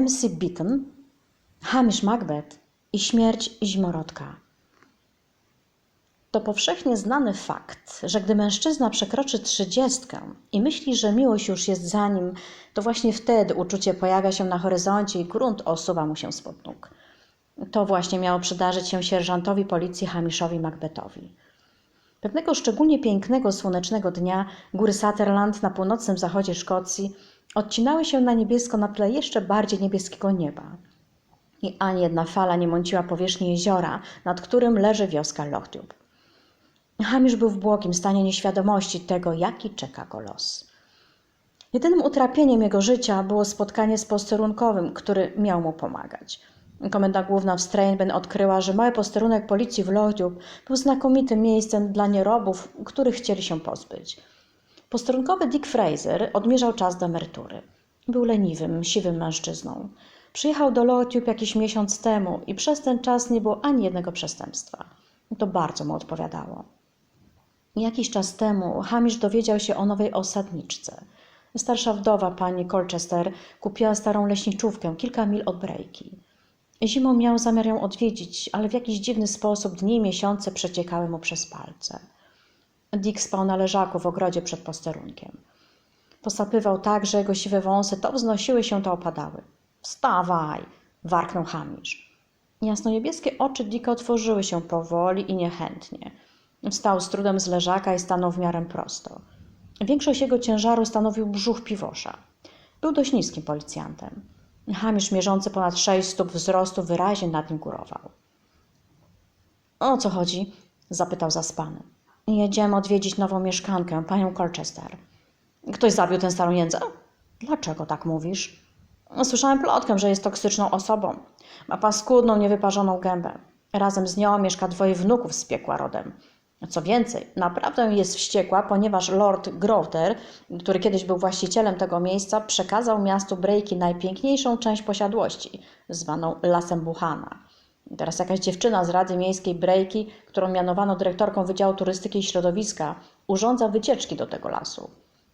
MC Beacon, Hamish Macbeth i śmierć zimorodka. To powszechnie znany fakt, że gdy mężczyzna przekroczy trzydziestkę i myśli, że miłość już jest za nim, to właśnie wtedy uczucie pojawia się na horyzoncie i grunt osuwa mu się spod nóg. To właśnie miało przydarzyć się sierżantowi policji Hamishowi Macbethowi. Pewnego szczególnie pięknego, słonecznego dnia góry Sutherland na północnym zachodzie Szkocji odcinały się na niebiesko na tle jeszcze bardziej niebieskiego nieba. I ani jedna fala nie mąciła powierzchni jeziora, nad którym leży wioska Lochtub. Hamish był w błogim stanie nieświadomości tego, jaki czeka go los. Jedynym utrapieniem jego życia było spotkanie z posterunkowym, który miał mu pomagać. Komenda główna w Strainben odkryła, że mały posterunek policji w Lochtub był znakomitym miejscem dla nierobów, których chcieli się pozbyć. Posterunkowy Dick Fraser odmierzał czas do emerytury. Był leniwym, siwym mężczyzną. Przyjechał do Lochtub jakiś miesiąc temu i przez ten czas nie było ani jednego przestępstwa. To bardzo mu odpowiadało. Jakiś czas temu Hamish dowiedział się o nowej osadniczce. Starsza wdowa pani Colchester kupiła starą leśniczówkę kilka mil od Brejki. Zimą miał zamiar ją odwiedzić, ale w jakiś dziwny sposób dni i miesiące przeciekały mu przez palce. Dick spał na leżaku w ogrodzie przed posterunkiem. Posapywał tak, że jego siwe wąsy to wznosiły się, to opadały. Wstawaj! warknął Hamish. Jasnoniebieskie oczy Dicka otworzyły się powoli i niechętnie. Wstał z trudem z leżaka i stanął w miarę prosto. Większość jego ciężaru stanowił brzuch piwosza. Był dość niskim policjantem. Hamisz mierzący ponad sześć stóp wzrostu wyraźnie nad nim górował. O co chodzi? zapytał zaspany. Jedziemy odwiedzić nową mieszkankę, panią Colchester. Ktoś zabił tę starą jędzę? Dlaczego tak mówisz? Słyszałem plotkę, że jest toksyczną osobą. Ma paskudną, niewyparzoną gębę. Razem z nią mieszka dwoje wnuków z piekła rodem. Co więcej, naprawdę jest wściekła, ponieważ Lord Growter, który kiedyś był właścicielem tego miejsca, przekazał miastu Brejki najpiękniejszą część posiadłości, zwaną Lasem Buchana. Teraz jakaś dziewczyna z Rady Miejskiej Brejki, którą mianowano dyrektorką Wydziału Turystyki i Środowiska, urządza wycieczki do tego lasu.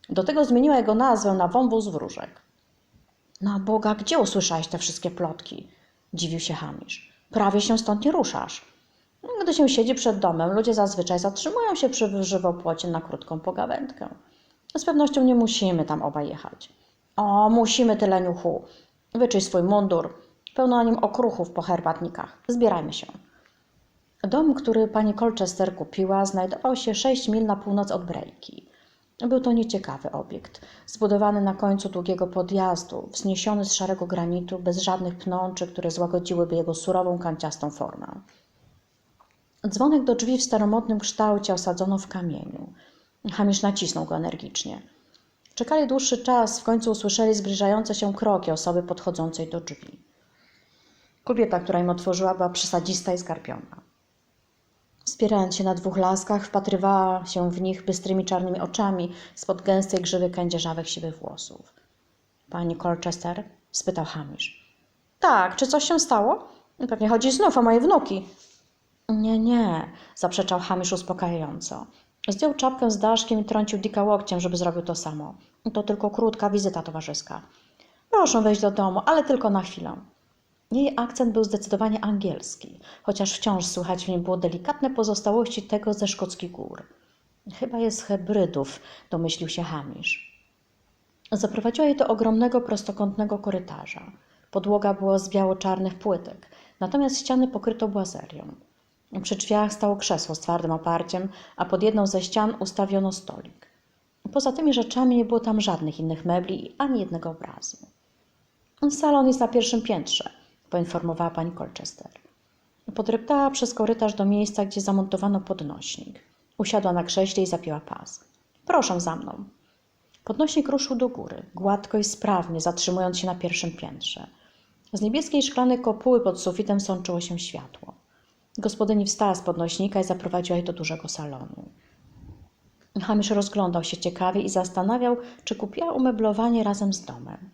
Do tego zmieniła jego nazwę na wąwóz wróżek. Na Boga, gdzie usłyszałeś te wszystkie plotki? Dziwił się Hamisz. Prawie się stąd nie ruszasz. Gdy się siedzi przed domem, ludzie zazwyczaj zatrzymują się przy żywopłocie na krótką pogawędkę. Z pewnością nie musimy tam obaj jechać. O, musimy tyle niuchu. Wyczyj swój mundur. Pełno na nim okruchów po herbatnikach. Zbierajmy się. Dom, który pani Colchester kupiła, znajdował się sześć mil na północ od Brejki. Był to nieciekawy obiekt, zbudowany na końcu długiego podjazdu, wzniesiony z szarego granitu, bez żadnych pnączy, które złagodziłyby jego surową, kanciastą formę. Dzwonek do drzwi w staromodnym kształcie osadzono w kamieniu. Hamisz nacisnął go energicznie. Czekali dłuższy czas, w końcu usłyszeli zbliżające się kroki osoby podchodzącej do drzwi. Kobieta, która im otworzyła, była przesadzista i skarpiona. Spierając się na dwóch laskach, wpatrywała się w nich bystrymi czarnymi oczami spod gęstej grzywy kędzierzawych siwych włosów. Pani Colchester? spytał Hamish. Tak, czy coś się stało? Pewnie chodzi znów o moje wnuki. Nie, nie, zaprzeczał Hamish uspokajająco. Zdjął czapkę z daszkiem i trącił Dicka łokciem, żeby zrobił to samo. To tylko krótka wizyta towarzyska. Proszę wejść do domu, ale tylko na chwilę. Jej akcent był zdecydowanie angielski, chociaż wciąż słychać w nim było delikatne pozostałości tego ze szkockich gór. Chyba jest hybrydów, domyślił się Hamish. Zaprowadziła jej do ogromnego prostokątnego korytarza. Podłoga była z biało-czarnych płytek, natomiast ściany pokryto błazerią. Przy drzwiach stało krzesło z twardym oparciem, a pod jedną ze ścian ustawiono stolik. Poza tymi rzeczami nie było tam żadnych innych mebli ani jednego obrazu. Salon jest na pierwszym piętrze, poinformowała pani Colchester. Podreptała przez korytarz do miejsca, gdzie zamontowano podnośnik. Usiadła na krześle i zapiła pas. Proszę za mną. Podnośnik ruszył do góry, gładko i sprawnie, zatrzymując się na pierwszym piętrze. Z niebieskiej szklanej kopuły pod sufitem sączyło się światło. Gospodyni wstała z podnośnika i zaprowadziła jej do dużego salonu. Hamisz rozglądał się ciekawie i zastanawiał, czy kupiła umeblowanie razem z domem.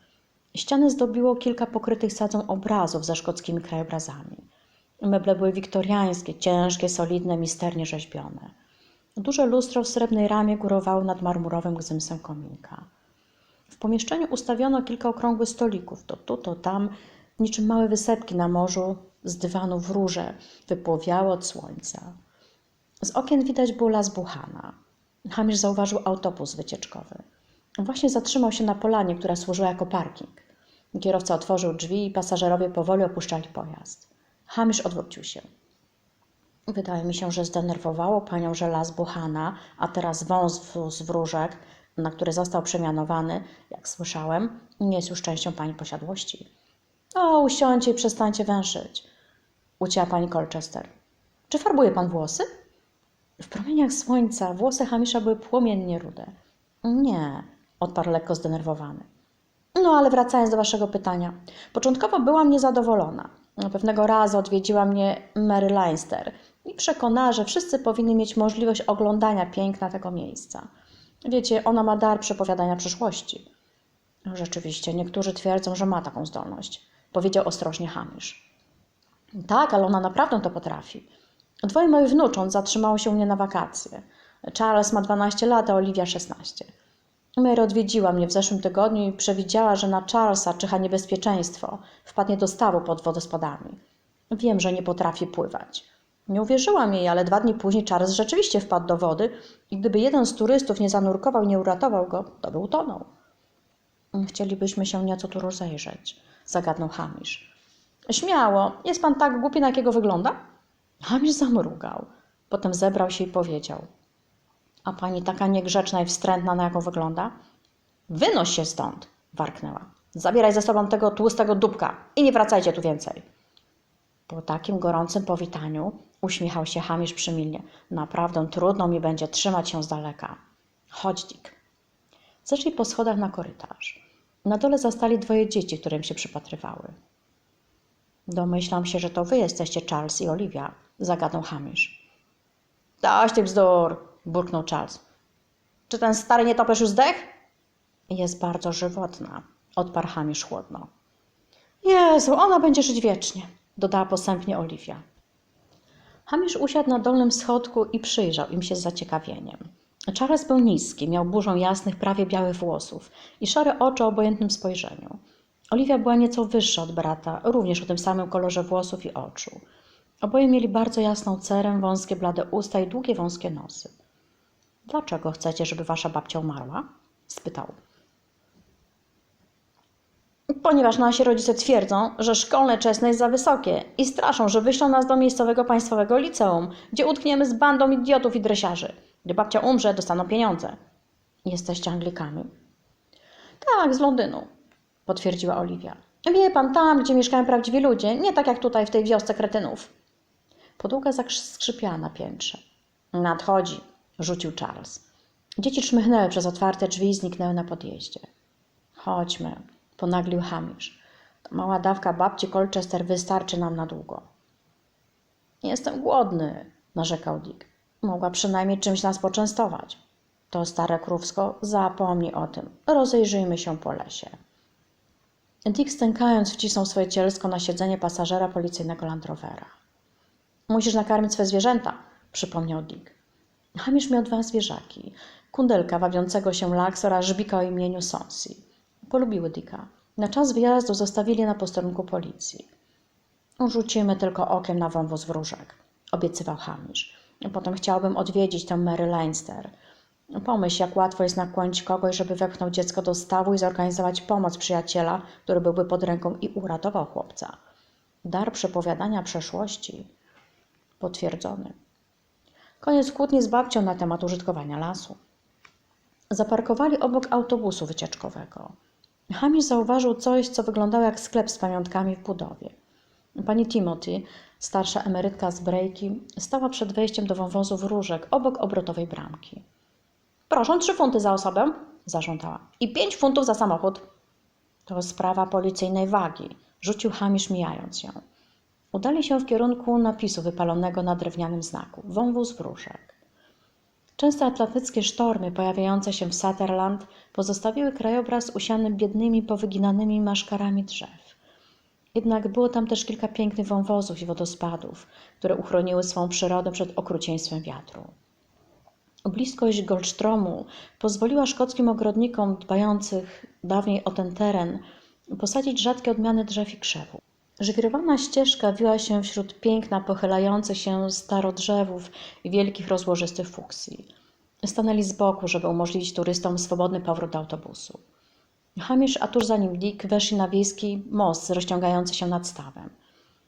Ściany zdobiło kilka pokrytych sadzą obrazów ze szkockimi krajobrazami. Meble były wiktoriańskie, ciężkie, solidne, misternie rzeźbione. Duże lustro w srebrnej ramie górowało nad marmurowym gzymsem kominka. W pomieszczeniu ustawiono kilka okrągłych stolików, to tu, to tam, niczym małe wysepki na morzu, z dywanów róże, wypłowiały od słońca. Z okien widać było las Buchana. Hamisz zauważył autobus wycieczkowy. Właśnie zatrzymał się na polanie, która służyła jako parking. Kierowca otworzył drzwi i pasażerowie powoli opuszczali pojazd. Hamisz odwrócił się. Wydaje mi się, że zdenerwowało panią, że las Buchana, a teraz wąs z wróżek, na który został przemianowany, jak słyszałem, nie jest już częścią pani posiadłości. O, usiądźcie i przestańcie węszyć, ucięła pani Colchester. Czy farbuje pan włosy? W promieniach słońca włosy Hamisza były płomiennie rude. Nie, odparł lekko zdenerwowany. No ale wracając do waszego pytania. Początkowo byłam niezadowolona. Pewnego razu odwiedziła mnie Mary Leinster i przekonała, że wszyscy powinni mieć możliwość oglądania piękna tego miejsca. Wiecie, ona ma dar przepowiadania przyszłości. Rzeczywiście, niektórzy twierdzą, że ma taką zdolność, powiedział ostrożnie Hamish. Tak, ale ona naprawdę to potrafi. Dwoje moich wnucząt zatrzymało się u mnie na wakacje. Charles ma 12 lat, a Olivia 16. Mary odwiedziła mnie w zeszłym tygodniu i przewidziała, że na Charlesa czyha niebezpieczeństwo. Wpadnie do stawu pod wodospadami. Wiem, że nie potrafi pływać. Nie uwierzyłam jej, ale dwa dni później Charles rzeczywiście wpadł do wody i gdyby jeden z turystów nie zanurkował i nie uratował go, to by utonął. Chcielibyśmy się nieco tu rozejrzeć, zagadnął Hamish. Śmiało, jest pan tak głupi, na jakiego wygląda? Hamish zamrugał. Potem zebrał się i powiedział. A pani taka niegrzeczna i wstrętna, na jaką wygląda? Wynoś się stąd, warknęła. Zabieraj ze sobą tego tłustego dupka i nie wracajcie tu więcej. Po takim gorącym powitaniu uśmiechał się Hamisz przymilnie. Naprawdę trudno mi będzie trzymać się z daleka. Chodź, Dick. Zeszli po schodach na korytarz. Na dole zastali dwoje dzieci, którym się przypatrywały. Domyślam się, że to wy jesteście Charles i Olivia, zagadał Hamish. Dość tych bzdur, burknął Charles. Czy ten stary nietoperz już zdech? Jest bardzo żywotna, odparł Hamish chłodno. Jezu, ona będzie żyć wiecznie, dodała posępnie Olivia. Hamish usiadł na dolnym schodku i przyjrzał im się z zaciekawieniem. Charles był niski, miał burzą jasnych, prawie białych włosów i szare oczy o obojętnym spojrzeniu. Olivia była nieco wyższa od brata, również o tym samym kolorze włosów i oczu. Oboje mieli bardzo jasną cerę, wąskie blade usta i długie wąskie nosy. Dlaczego chcecie, żeby wasza babcia umarła? spytał. Ponieważ nasi rodzice twierdzą, że szkolne czesne jest za wysokie i straszą, że wyślą nas do miejscowego państwowego liceum, gdzie utkniemy z bandą idiotów i dresiarzy. Gdy babcia umrze, dostaną pieniądze. Jesteście Anglikami? Tak, z Londynu, potwierdziła Oliwia. Wie pan, tam, gdzie mieszkają prawdziwi ludzie, nie tak jak tutaj w tej wiosce kretynów. Podłoga zaskrzypiała na piętrze. Nadchodzi, rzucił Charles. Dzieci czmychnęły przez otwarte drzwi i zniknęły na podjeździe. Chodźmy, ponaglił Hamish. Ta mała dawka babci Colchester wystarczy nam na długo. Jestem głodny, narzekał Dick. Mogła przynajmniej czymś nas poczęstować. To stare krówsko, zapomnij o tym. Rozejrzyjmy się po lesie. Dick stękając wcisnął swoje cielsko na siedzenie pasażera policyjnego Land Rovera. Musisz nakarmić swe zwierzęta, przypomniał Dick. Hamish miał dwa zwierzaki. Kundelka wabiącego się laks oraz żbika o imieniu Sonsi. Polubiły Dicka. Na czas wyjazdu zostawili na posterunku policji. Rzucimy tylko okiem na wąwóz wróżek, obiecywał Hamish. Potem chciałbym odwiedzić tę Mary Leinster. Pomyśl, jak łatwo jest nakłonić kogoś, żeby wepchnął dziecko do stawu i zorganizować pomoc przyjaciela, który byłby pod ręką i uratował chłopca. Dar przepowiadania przeszłości potwierdzony. Koniec kłótni z babcią na temat użytkowania lasu. Zaparkowali obok autobusu wycieczkowego. Hamish zauważył coś, co wyglądało jak sklep z pamiątkami w budowie. Pani Timothy, starsza emerytka z Brejki, stała przed wejściem do wąwozu wróżek obok obrotowej bramki. Proszę trzy funty za osobę, zażądała. I pięć funtów za samochód. To sprawa policyjnej wagi, rzucił Hamish mijając ją. Udali się w kierunku napisu wypalonego na drewnianym znaku. Wąwóz wróżek. Częste atlantyckie sztormy pojawiające się w Sutherland pozostawiły krajobraz usiany biednymi, powyginanymi maszkarami drzew. Jednak było tam też kilka pięknych wąwozów i wodospadów, które uchroniły swą przyrodę przed okrucieństwem wiatru. Bliskość Goldsztromu pozwoliła szkockim ogrodnikom dbających dawniej o ten teren posadzić rzadkie odmiany drzew i krzewów. Żwirowana ścieżka wiła się wśród piękna pochylających się starodrzewów i wielkich rozłożystych fuksji. Stanęli z boku, żeby umożliwić turystom swobodny powrót do autobusu. Hamish, a tuż za nim Dick, weszli na wiejski most rozciągający się nad stawem.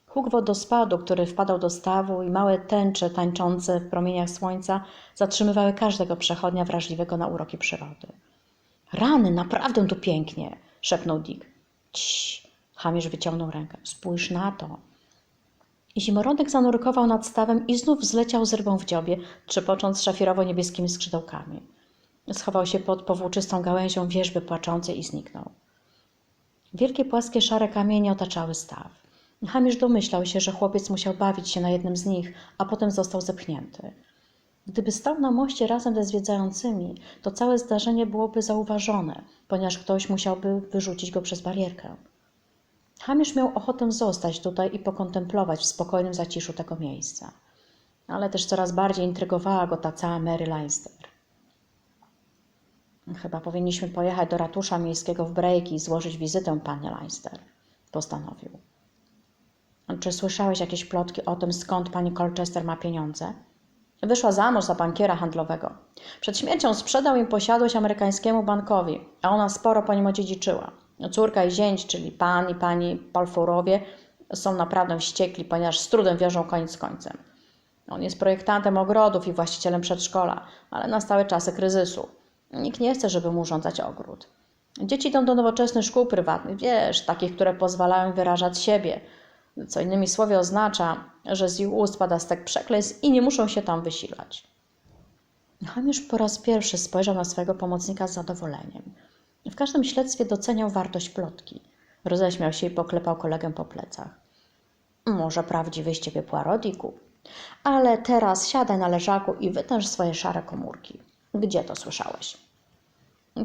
Huk wodospadu, który wpadał do stawu i małe tęcze tańczące w promieniach słońca zatrzymywały każdego przechodnia wrażliwego na uroki przyrody. Rany, naprawdę tu pięknie, szepnął Dick. Cii, Hamisz wyciągnął rękę. Spójrz na to. I zimorodek zanurkował nad stawem i znów zleciał z rybą w dziobie, trzepocząc szafirowo-niebieskimi skrzydełkami. Schował się pod powłóczystą gałęzią wierzby płaczącej i zniknął. Wielkie płaskie szare kamienie otaczały staw. Hamisz domyślał się, że chłopiec musiał bawić się na jednym z nich, a potem został zepchnięty. Gdyby stał na moście razem ze zwiedzającymi, to całe zdarzenie byłoby zauważone, ponieważ ktoś musiałby wyrzucić go przez barierkę. Hamisz miał ochotę zostać tutaj i pokontemplować w spokojnym zaciszu tego miejsca. Ale też coraz bardziej intrygowała go ta cała Mary Leinster. Chyba powinniśmy pojechać do ratusza miejskiego w Brejki i złożyć wizytę panie Leinster, postanowił. Czy słyszałeś jakieś plotki o tym, skąd pani Colchester ma pieniądze? Wyszła za mąż za bankiera handlowego. Przed śmiercią sprzedał im posiadłość amerykańskiemu bankowi, a ona sporo po nim odziedziczyła. Córka i zięć, czyli pan i pani Palforowie, są naprawdę wściekli, ponieważ z trudem wiążą koniec z końcem. On jest projektantem ogrodów i właścicielem przedszkola, ale nastały czasy kryzysu. Nikt nie chce, żeby mu urządzać ogród. Dzieci idą do nowoczesnych szkół prywatnych, wiesz, takich, które pozwalają wyrażać siebie, co innymi słowy oznacza, że z ich ust pada stek przekleństw i nie muszą się tam wysilać. Hamisz po raz pierwszy spojrzał na swojego pomocnika z zadowoleniem. Każdym śledztwie doceniał wartość plotki. Roześmiał się i poklepał kolegę po plecach. Może prawdziwy z ciebie. Ale teraz siadaj na leżaku i wytęż swoje szare komórki. Gdzie to słyszałeś?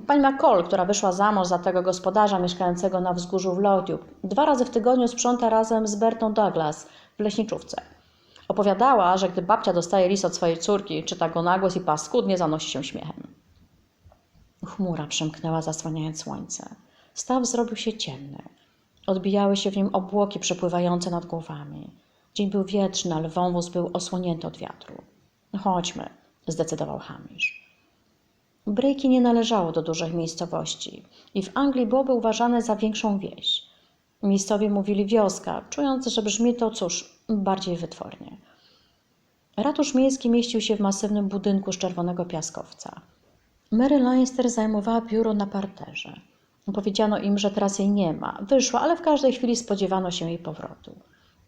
Pani McCall, która wyszła za mąż za tego gospodarza mieszkającego na wzgórzu w Lothiub, dwa razy w tygodniu sprząta razem z Bertą Douglas w leśniczówce. Opowiadała, że gdy babcia dostaje list od swojej córki, czyta go na głos i paskudnie zanosi się śmiechem. Chmura przemknęła, zasłaniając słońce. Staw zrobił się ciemny. Odbijały się w nim obłoki przepływające nad głowami. Dzień był wietrzny, ale wąwóz był osłonięty od wiatru. Chodźmy, zdecydował Hamisz. Brejki nie należało do dużych miejscowości i w Anglii byłoby uważane za większą wieś. Miejscowi mówili wioska, czując, że brzmi to, cóż, bardziej wytwornie. Ratusz miejski mieścił się w masywnym budynku z czerwonego piaskowca. Mary Leinster zajmowała biuro na parterze. Powiedziano im, że teraz jej nie ma. Wyszła, ale w każdej chwili spodziewano się jej powrotu.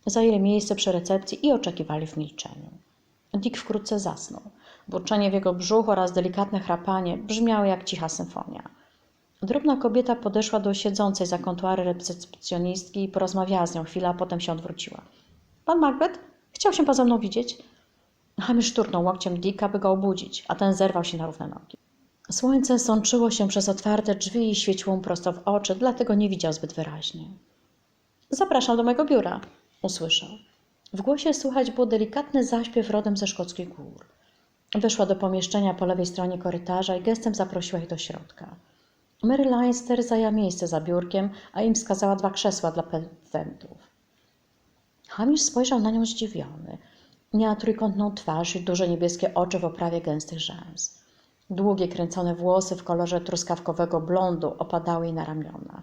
Zajęli miejsce przy recepcji i oczekiwali w milczeniu. Dick wkrótce zasnął. Burczenie w jego brzuchu oraz delikatne chrapanie brzmiały jak cicha symfonia. Drobna kobieta podeszła do siedzącej za kontuary recepcjonistki i porozmawiała z nią chwilę, a potem się odwróciła. Pan Macbeth? Chciał się pan ze mną widzieć? Hamish szturchnął łokciem Dicka, by go obudzić, a ten zerwał się na równe nogi. Słońce sączyło się przez otwarte drzwi i świeciło mu prosto w oczy, dlatego nie widział zbyt wyraźnie. Zapraszam do mojego biura, usłyszał. W głosie słychać było delikatny zaśpiew rodem ze szkockich gór. Weszła do pomieszczenia po lewej stronie korytarza i gestem zaprosiła ich do środka. Mary Leinster zajęła miejsce za biurkiem, a im wskazała dwa krzesła dla petentów. Hamish spojrzał na nią zdziwiony. Miała trójkątną twarz i duże niebieskie oczy w oprawie gęstych rzęs. Długie, kręcone włosy w kolorze truskawkowego blondu opadały jej na ramiona.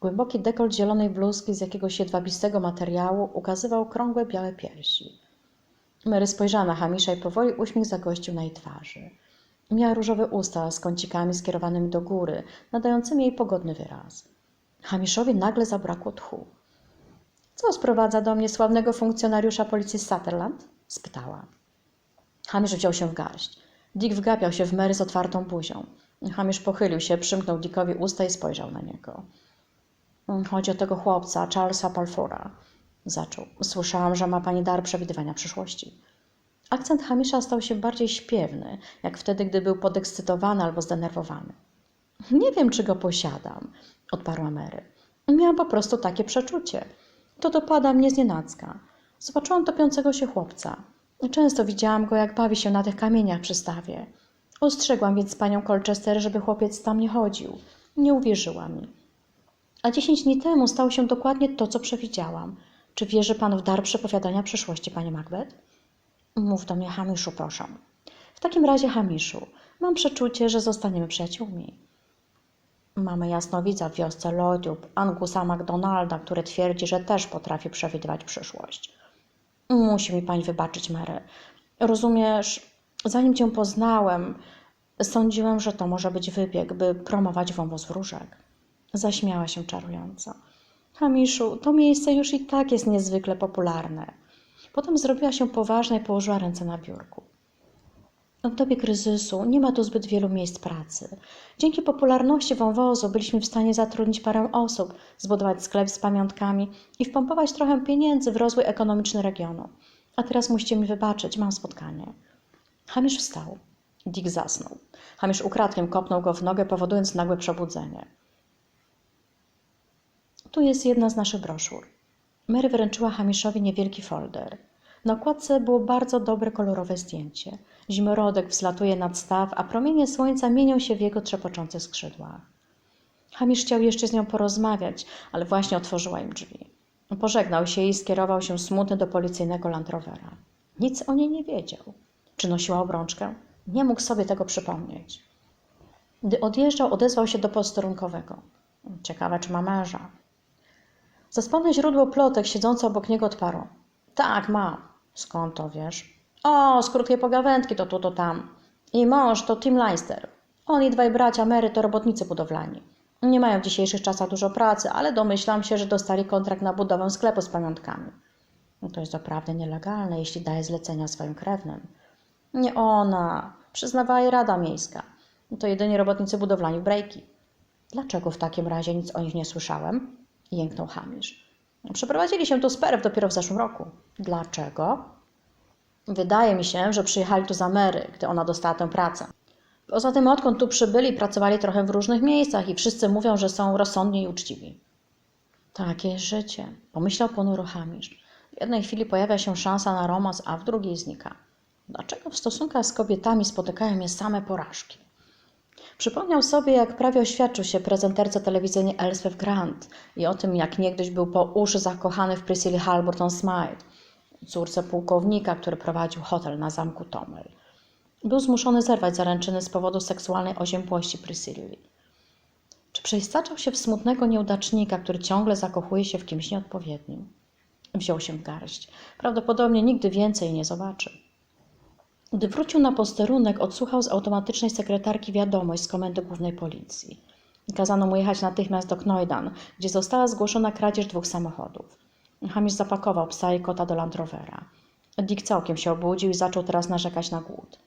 Głęboki dekolt zielonej bluzki z jakiegoś jedwabistego materiału ukazywał krągłe białe piersi. Mary spojrzała na Hamisza i powoli uśmiech zagościł na jej twarzy. Miała różowe usta z kącikami skierowanymi do góry, nadającymi jej pogodny wyraz. Hamiszowi nagle zabrakło tchu. Co sprowadza do mnie sławnego funkcjonariusza policji Sutherland? spytała. Hamisz wziął się w garść. Dick wgapiał się w Mary z otwartą buzią. Hamisz pochylił się, przymknął Dickowi usta i spojrzał na niego. Chodzi o tego chłopca, Charlesa Palfora. Zaczął. Słyszałam, że ma pani dar przewidywania przyszłości. Akcent Hamisza stał się bardziej śpiewny, jak wtedy, gdy był podekscytowany albo zdenerwowany. Nie wiem, czy go posiadam, odparła Mary. Miałam po prostu takie przeczucie. To dopada mnie znienacka. Zobaczyłam topiącego się chłopca. Często widziałam go, jak bawi się na tych kamieniach przy stawie. Ostrzegłam więc panią Colchester, żeby chłopiec tam nie chodził. Nie uwierzyła mi. A dziesięć dni temu stało się dokładnie to, co przewidziałam. Czy wierzy pan w dar przepowiadania przyszłości, panie Macbeth? Mów do mnie, Hamiszu, proszę. W takim razie, Hamiszu, mam przeczucie, że zostaniemy przyjaciółmi. Mamy jasnowidza w wiosce Lloydów, Angusa MacDonalda, który twierdzi, że też potrafi przewidywać przyszłość. Musi mi pani wybaczyć, Mary. Rozumiesz, zanim cię poznałem, sądziłem, że to może być wybieg, by promować wąwóz wróżek. Zaśmiała się czarująco. Hamiszu, to miejsce już i tak jest niezwykle popularne. Potem zrobiła się poważna i położyła ręce na biurku. W dobie kryzysu nie ma tu zbyt wielu miejsc pracy. Dzięki popularności wąwozu byliśmy w stanie zatrudnić parę osób, zbudować sklep z pamiątkami i wpompować trochę pieniędzy w rozwój ekonomiczny regionu. A teraz musicie mi wybaczyć, mam spotkanie. Hamisz wstał. Dick zasnął. Hamisz ukradkiem kopnął go w nogę, powodując nagłe przebudzenie. Tu jest jedna z naszych broszur. Mary wręczyła Hamiszowi niewielki folder. Na okładce było bardzo dobre kolorowe zdjęcie. Zimorodek wzlatuje nad staw, a promienie słońca mienią się w jego trzepoczących skrzydłach. Hamisz chciał jeszcze z nią porozmawiać, ale właśnie otworzyła im drzwi. Pożegnał się i skierował się smutny do policyjnego Land Rovera. Nic o niej nie wiedział. Czy nosiła obrączkę? Nie mógł sobie tego przypomnieć. Gdy odjeżdżał, odezwał się do posterunkowego. Ciekawe, czy ma męża. Zaspane źródło plotek siedzące obok niego odparło. Tak, ma. Skąd to wiesz? O, z krótkiej pogawędki to tu, to tam. I mąż to Tim Leister. On i dwaj bracia Mary to robotnicy budowlani. Nie mają w dzisiejszych czasach dużo pracy, ale domyślam się, że dostali kontrakt na budowę sklepu z pamiątkami. No to jest doprawdy nielegalne, jeśli daje zlecenia swoim krewnym. Nie ona. Przyznawała jej Rada Miejska. To jedynie robotnicy budowlani w breaki. Dlaczego w takim razie nic o nich nie słyszałem? Jęknął Hamisz. Przeprowadzili się tu z dopiero w zeszłym roku. Dlaczego? Wydaje mi się, że przyjechali tu z Amery, gdy ona dostała tę pracę. Poza tym, odkąd tu przybyli, pracowali trochę w różnych miejscach i wszyscy mówią, że są rozsądni i uczciwi. Takie życie, pomyślał ponuro Hamisz. W jednej chwili pojawia się szansa na romans, a w drugiej znika. Dlaczego w stosunkach z kobietami spotykają mnie same porażki? Przypomniał sobie, jak prawie oświadczył się prezenterce telewizyjnej Elspeth Grant i o tym, jak niegdyś był po uszy zakochany w Priscilla Halberton Smythe, córce pułkownika, który prowadził hotel na zamku Tomel. Był zmuszony zerwać zaręczyny z powodu seksualnej oziębłości Priscilli. Czy przeistaczał się w smutnego nieudacznika, który ciągle zakochuje się w kimś nieodpowiednim? Wziął się w garść. Prawdopodobnie nigdy więcej nie zobaczy. Gdy wrócił na posterunek, odsłuchał z automatycznej sekretarki wiadomość z komendy głównej policji. Kazano mu jechać natychmiast do Knoidan, gdzie została zgłoszona kradzież dwóch samochodów. Hamish zapakował psa i kota do Land Rovera. Dick całkiem się obudził i zaczął teraz narzekać na głód.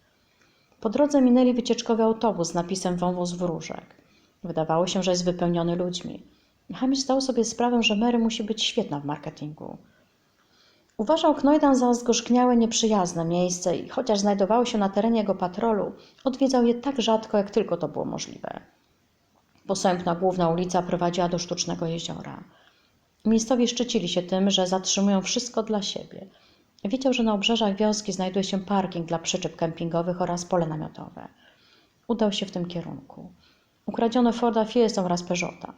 Po drodze minęli wycieczkowy autobus z napisem Wąwóz wróżek. Wydawało się, że jest wypełniony ludźmi. Hamish zdał sobie sprawę, że Mary musi być świetna w marketingu. Uważał Knoidan za zgorzkniałe, nieprzyjazne miejsce i chociaż znajdowało się na terenie jego patrolu, odwiedzał je tak rzadko, jak tylko to było możliwe. Posępna główna ulica prowadziła do sztucznego jeziora. Miejscowi szczycili się tym, że zatrzymują wszystko dla siebie. Wiedział, że na obrzeżach wioski znajduje się parking dla przyczep kempingowych oraz pole namiotowe. Udał się w tym kierunku. Ukradziono Forda Fiesta oraz Peugeota.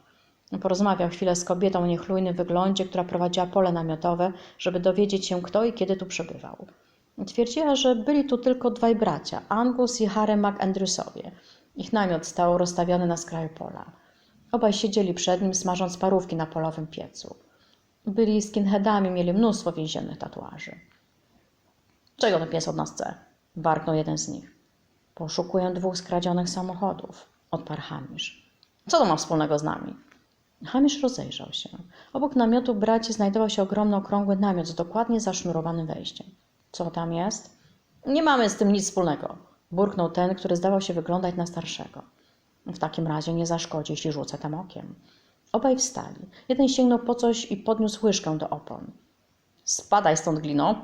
Porozmawiał chwilę z kobietą o niechlujnym wyglądzie, która prowadziła pole namiotowe, żeby dowiedzieć się, kto i kiedy tu przebywał. Twierdziła, że byli tu tylko dwaj bracia, Angus i Harry McAndrewsowie. Ich namiot stał rozstawiony na skraju pola. Obaj siedzieli przed nim, smażąc parówki na polowym piecu. Byli skinheadami, mieli mnóstwo więziennych tatuaży. Czego ten pies od nas chce? Warknął jeden z nich. Poszukuję dwóch skradzionych samochodów, odparł Hamisz. Co to ma wspólnego z nami? Hamisz rozejrzał się. Obok namiotu braci znajdował się ogromny okrągły namiot z dokładnie zasznurowanym wejściem. Co tam jest? Nie mamy z tym nic wspólnego, burknął ten, który zdawał się wyglądać na starszego. W takim razie nie zaszkodzi, jeśli rzucę tam okiem. Obaj wstali. Jeden sięgnął po coś i podniósł łyżkę do opon. Spadaj stąd, glino!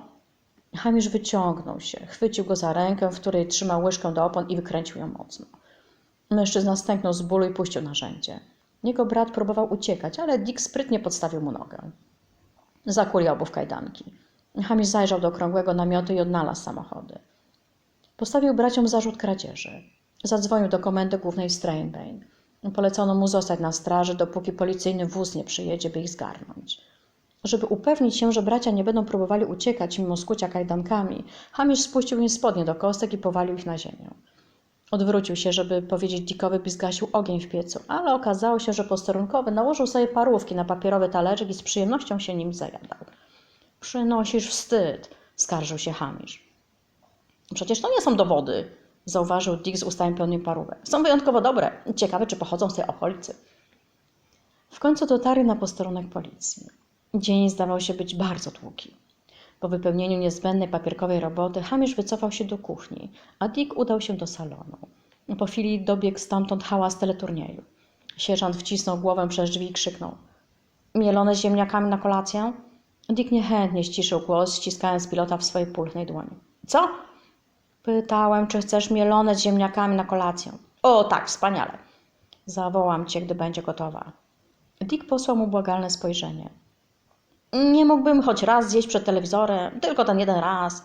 Hamisz wyciągnął się, chwycił go za rękę, w której trzymał łyżkę do opon i wykręcił ją mocno. Mężczyzna stęknął z bólu i puścił narzędzie. Jego brat próbował uciekać, ale Dick sprytnie podstawił mu nogę. Zakuli obu w kajdanki. Hamish zajrzał do okrągłego namiotu i odnalazł samochody. Postawił braciom zarzut kradzieży. Zadzwonił do komendy głównej w. Polecono mu zostać na straży, dopóki policyjny wóz nie przyjedzie, by ich zgarnąć. Żeby upewnić się, że bracia nie będą próbowali uciekać mimo skucia kajdankami, Hamish spuścił im spodnie do kostek i powalił ich na ziemię. Odwrócił się, żeby powiedzieć Dickowi, by zgasił ogień w piecu, ale okazało się, że posterunkowy nałożył sobie parówki na papierowy talerzyk i z przyjemnością się nim zajadał. Przynosisz wstyd, skarżył się Hamish. Przecież to nie są dowody, zauważył Dick z ustami pełnymi parówek. Są wyjątkowo dobre. Ciekawe, czy pochodzą z tej okolicy. W końcu dotarli na posterunek policji. Dzień zdawał się być bardzo długi. Po wypełnieniu niezbędnej papierkowej roboty Hamish wycofał się do kuchni, a Dick udał się do salonu. Po chwili dobiegł stamtąd hałas teleturnieju. Sierżant wcisnął głowę przez drzwi i krzyknął. Mielone z ziemniakami na kolację? Dick niechętnie ściszył głos, ściskając pilota w swojej pulchnej dłoni. Co? Pytałem, czy chcesz mielone z ziemniakami na kolację. O, tak, wspaniale. Zawołam cię, gdy będzie gotowa. Dick posłał mu błagalne spojrzenie. Nie mógłbym choć raz zjeść przed telewizorem, tylko ten jeden raz.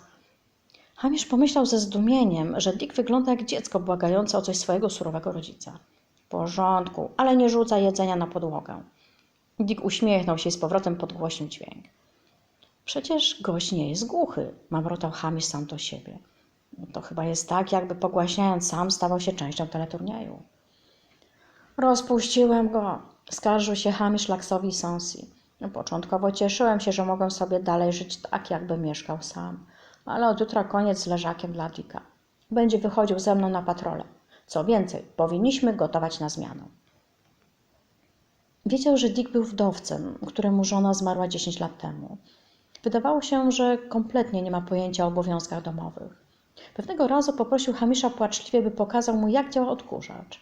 Hamish pomyślał ze zdumieniem, że Dick wygląda jak dziecko błagające o coś swojego surowego rodzica. W porządku, ale nie rzuca jedzenia na podłogę. Dick uśmiechnął się i z powrotem podgłośnił dźwięk. Przecież gość nie jest głuchy, mamrotał Hamish sam do siebie. To chyba jest tak, jakby pogłaśniając sam stawał się częścią teleturnieju. Rozpuściłem go, skarżył się Hamish Laksowi Sonsi. Początkowo cieszyłem się, że mogę sobie dalej żyć tak, jakby mieszkał sam. Ale od jutra koniec z leżakiem dla Dicka. Będzie wychodził ze mną na patrole. Co więcej, powinniśmy gotować na zmianę. Wiedział, że Dick był wdowcem, któremu żona zmarła 10 lat temu. Wydawało się, że kompletnie nie ma pojęcia o obowiązkach domowych. Pewnego razu poprosił Hamisza płaczliwie, by pokazał mu, jak działa odkurzacz.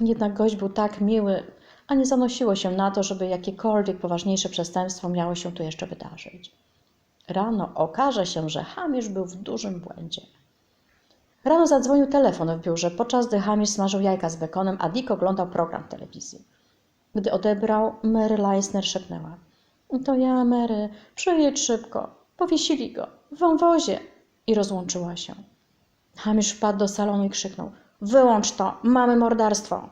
Jednak gość był tak miły, a nie zanosiło się na to, żeby jakiekolwiek poważniejsze przestępstwo miało się tu jeszcze wydarzyć. Rano okaże się, że Hamisz był w dużym błędzie. Rano zadzwonił telefon w biurze, podczas gdy Hamisz smażył jajka z bekonem, a Dick oglądał program w telewizji. Gdy odebrał, Mary Leisner szepnęła. To ja, Mary, przyjedź szybko. Powiesili go. W wąwozie. I rozłączyła się. Hamisz wpadł do salonu i krzyknął. Wyłącz to, mamy morderstwo.